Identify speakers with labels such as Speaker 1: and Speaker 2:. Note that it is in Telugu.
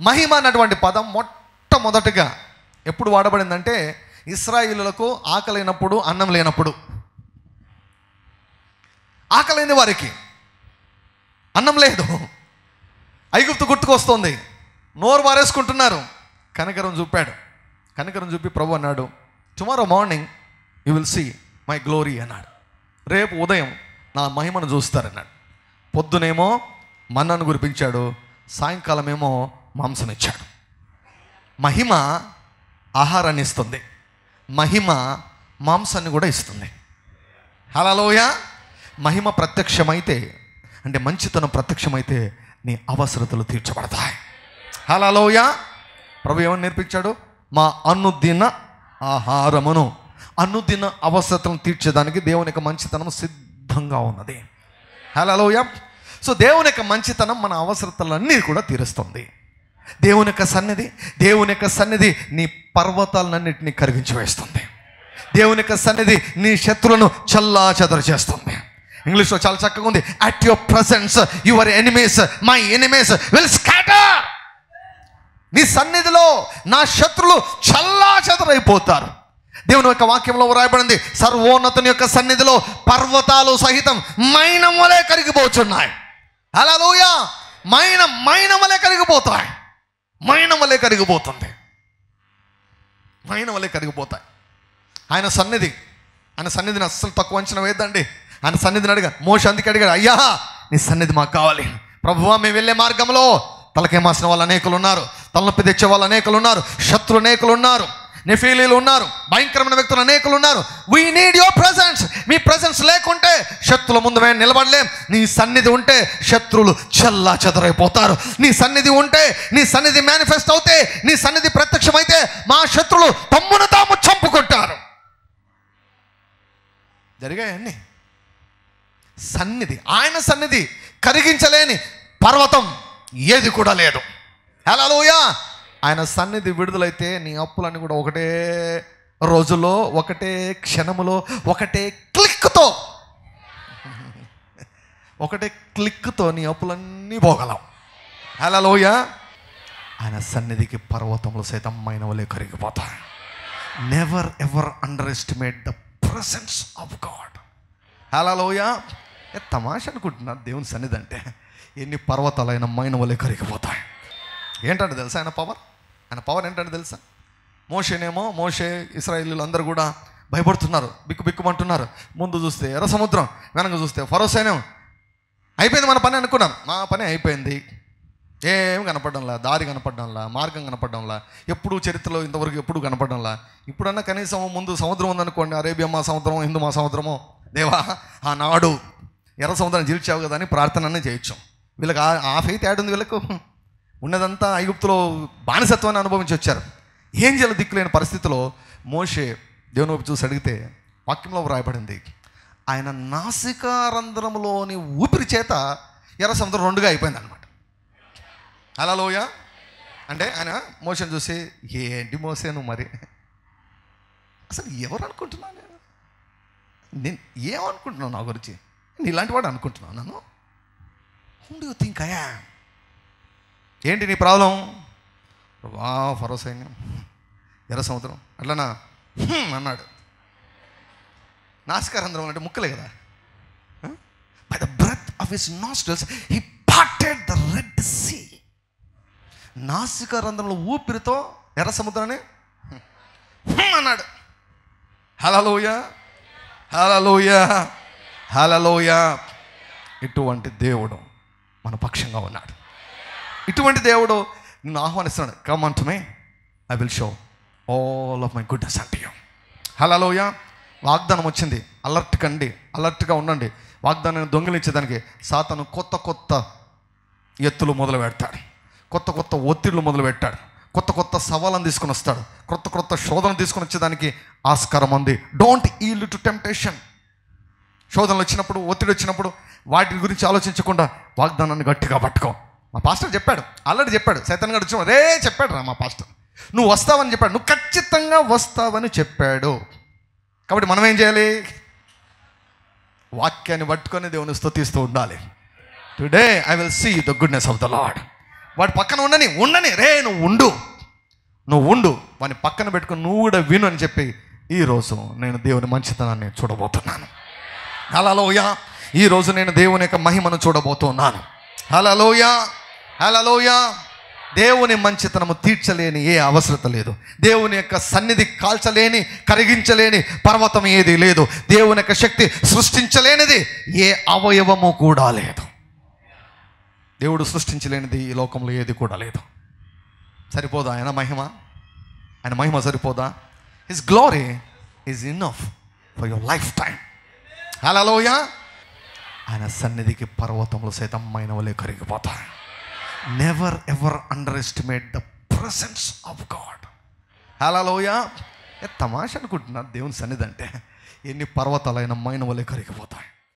Speaker 1: మహిమ అన్నటువంటి పదం మొట్టమొదటిగా ఎప్పుడు వాడబడిందంటే ఇస్రాయిలులకు ఆకలైనప్పుడు అన్నం లేనప్పుడు. ఆకలైంది వారికి. అన్నం లేదు. ఐగుప్తు గుర్తుకొస్తుంది. నోరు వారేసుకుంటున్నారు. కనకరం చూపాడు. కనకరం చూపి ప్రభు అన్నాడు tomorrow morning you will see my glory అన్నాడు. రేపు ఉదయం నా మహిమను చూస్తారన్నాడు. పొద్దునేమో మన్నను గురిపించాడు సాయంకాలమేమో మాంసం ఇచ్చాడు. మహిమ ఆహారాన్ని ఇస్తుంది. మహిమ మాంసాన్ని కూడా ఇస్తుంది. హలలోయ మహిమ ప్రత్యక్షమైతే అంటే మంచితనం ప్రత్యక్షమైతే నీ అవసరతలు తీర్చబడతాయి. హలలోయ ప్రభు ఏమని నేర్పించాడు? మా అనుదిన ఆహారమును. అనుదిన అవసరతలను తీర్చేదానికి దేవుని యొక్క మంచితనం సిద్ధంగా ఉన్నది. హలోయ సో దేవుని యొక్క మంచితనం మన అవసరతలన్నీ కూడా తీరుస్తుంది. దేవుని యొక్క సన్నిధి దేవుని యొక్క సన్నిధి నీ పర్వతాలన్నింటినీ కరిగించి వేస్తుంది. దేవుని యొక్క సన్నిధి నీ శత్రులను చల్లా చెదరు చేస్తుంది. ఇంగ్లీష్లో చాలా చక్కగా ఉంది. At your presence your enemies my enemies will scatter నీ సన్నిధిలో నా శత్రులు చల్లా చెదరైపోతారు. దేవుని యొక్క వాక్యంలో వ్రాయబడింది సర్వోన్నతుని యొక్క సన్నిధిలో పర్వతాలు సహితం మైనం వలె కరిగిపోతున్నాయి అలా మైన మైనం వలె కరిగిపోతాయి. మైనం వలె కరిగిపోతుంది. మైనం వలె కరిగిపోతాయి. ఆయన సన్నిధి ఆయన సన్నిధిని అస్సలు తక్కువ అంచనా వేద్దండి ఆయన సన్నిధిని అడిగా మోష అందుకే అడిగాడు అయ్యా నీ సన్నిధి మాకు కావాలి. ప్రభువా మేము వెళ్ళే మార్గంలో తలకేమాసిన వాళ్ళు అనేకులు ఉన్నారు. తలనొప్పి తెచ్చే వాళ్ళు అనేకులు ఉన్నారు. శత్రు అనేకులు ఉన్నారు. నెఫీలీలు ఉన్నారు భయంకరమైన వ్యక్తులు అనేకులు ఉన్నారు. వీ నీడ్ యువర్ ప్రజెన్స్ మీ ప్రజెన్స్ లేకుంటే శత్రుల ముందు మేము నిలబడలేం. నీ సన్నిధి ఉంటే శత్రువులు చల్లా చెదరైపోతారు. నీ సన్నిధి ఉంటే నీ సన్నిధి మేనిఫెస్ట్ అవుతే నీ సన్నిధి ప్రత్యక్షమైతే మా శత్రులు తమ్మును తాము చంపుకుంటారు. జరిగాయండి సన్నిధి ఆయన సన్నిధి కరిగించలేని పర్వతం ఏది కూడా లేదు. హలోయా ఆయన సన్నిధి విడుదలైతే నీ అప్పులన్నీ కూడా ఒకటే రోజులో ఒకటే క్షణములో ఒకటే క్లిక్తో. ఒకటే క్లిక్తో నీ అప్పులన్నీ పోగలవు హలోయ ఆయన సన్నిధికి పర్వతములు సైతం మైనవలే కరిగిపోతాయి. Never ever underestimate the presence of God హలోయ తమాష అనుకుంటున్నా దేవుని సన్నిధి అంటే. ఎన్ని పర్వతాలైన మైనవలే కరిగిపోతాయి. ఏంటంటే తెలుసా ఆయన పవర్ ఆయన పవర్ ఏంటంటే తెలుసా? మోషేనేమో మోషే ఇస్రాయిలీలు అందరూ కూడా భయపడుతున్నారు బిక్కు బిక్కుమంటున్నారు. ముందు చూస్తే ఎర్ర సముద్రం వెనక చూస్తే ఫరోసైన్యం అయిపోయింది మన పని అనుకున్నాం. మా పని అయిపోయింది. ఏం కనపడంలా దారి కనపడంలా మార్గం కనపడంలా ఎప్పుడు చరిత్రలో ఇంతవరకు ఎప్పుడు కనపడంలా ఇప్పుడన్నా కనీసం ముందు సముద్రం ఉందనుకోండి అరేబియా మా సముద్రం హిందూ మా సముద్రము దేవా ఆనాడు ఎర్ర సముద్రం జీల్చావు కదా అని ప్రార్థననే చేయొచ్చు. వీళ్ళకి ఆ ఫెయిత్ యాడ్ ఉంది వీళ్ళకు? ఉన్నదంతా ఐగుప్తులో బానిసత్వాన్ని అనుభవించి వచ్చారు. ఏం చేయాలి దిక్కులేని పరిస్థితిలో మోషే దేవుని వైపు చూసి అడిగితే వాక్యంలో వ్రాయబడింది ఆయన నాసికారంధ్రంలోని ఊపిరి చేత ఎర్ర సముద్రం రెండుగా అయిపోయింది అనమాట అలా లోయ అంటే ఆయన మోషన్ చూసి ఏంటి మోసేను మరి? అసలు ఎవరు అనుకుంటున్నాను? నేను నేను ఏమనుకుంటున్నావు నా గురించి? నేను ఇలాంటి వాడు అనుకుంటున్నాను నన్ను? హూ డూ థింక్ అయ్యా ఏంటి నీ ప్రాబ్లం? వా ఫరో సైన్యం. ఎర్ర సముద్రం. అట్లనా? అన్నాడు. నాస్కారంధ్రం అంటే ముక్కలే కదా. By the breath of his nostrils he parted the Red Sea నాసిక రంధ్రంలో ఊపిరితో ఎర్ర సముద్రాన్ని అన్నాడు. హలలోయ హలలోయ హలలోయ ఇటువంటి దేవుడు మన పక్షంగా ఉన్నాడు. ఇటువంటి దేవుడు నిన్ను ఆహ్వానిస్తున్నాడు. Come unto me I will show all of my goodness and you హలోయ వాగ్దానం వచ్చింది. అలర్ట్ కండి. అలర్ట్గా ఉండండి. వాగ్దానాన్ని దొంగిలించేదానికి సాతను కొత్త కొత్త ఎత్తులు మొదలు పెడతాడు. కొత్త కొత్త ఒత్తిళ్ళు మొదలు పెట్టాడు. కొత్త కొత్త సవాళ్ళను తీసుకొని వస్తాడు. కొత్త కొత్త శోధన తీసుకొని వచ్చేదానికి ఆస్కారం ఉంది. డోంట్ ఈల్ టు టెంప్టేషన్ శోధనలు వచ్చినప్పుడు ఒత్తిడి వచ్చినప్పుడు వాటి గురించి ఆలోచించకుండా వాగ్దానాన్ని గట్టిగా పట్టుకో. మా పాస్టర్ చెప్పాడు ఆల్రెడీ చెప్పాడు సైతన్ గారు వచ్చి రే చెప్పాడు రా మా పాస్టర్. నువ్వు వస్తావని చెప్పాడు నువ్వు ఖచ్చితంగా వస్తావని చెప్పాడు. కాబట్టి మనం ఏం చేయాలి? వాక్యాన్ని పట్టుకొని దేవుని స్థుతిస్తూ ఉండాలి. Today I will see the goodness of the lord వాడి పక్కన ఉండని ఉండని రే నువ్వు ఉండు. నువ్వు ఉండు. వాని పక్కన పెట్టుకుని నువ్వు కూడా విను అని చెప్పి ఈరోజు నేను దేవుని మంచితనాన్ని చూడబోతున్నాను. హలలోయ ఈరోజు నేను దేవుని యొక్క మహిమను చూడబోతున్నాను. హలలోయ హలలోయ దేవుని మంచితనము తీర్చలేని ఏ అవసరత లేదు. దేవుని యొక్క సన్నిధి కాల్చలేని కరిగించలేని పర్వతం ఏది లేదు. దేవుని యొక్క శక్తి సృష్టించలేనిది ఏ అవయవము కూడా లేదు. దేవుడు సృష్టించలేనిది ఈ లోకంలో ఏది కూడా లేదు. సరిపోదా ఆయన మహిమ? ఆయన మహిమ సరిపోదా? His glory is enough for your life time హలోయ ఆయన సన్నిధికి పర్వతములు సైతం మైనవలే కరిగిపోతాయి. Never ever underestimate the presence of God హలోయ తమాష అనుకుంటున్నా దేవుని సన్నిధి అంటే ఎన్ని పర్వతాలైన మైనవలే కరిగిపోతాయి.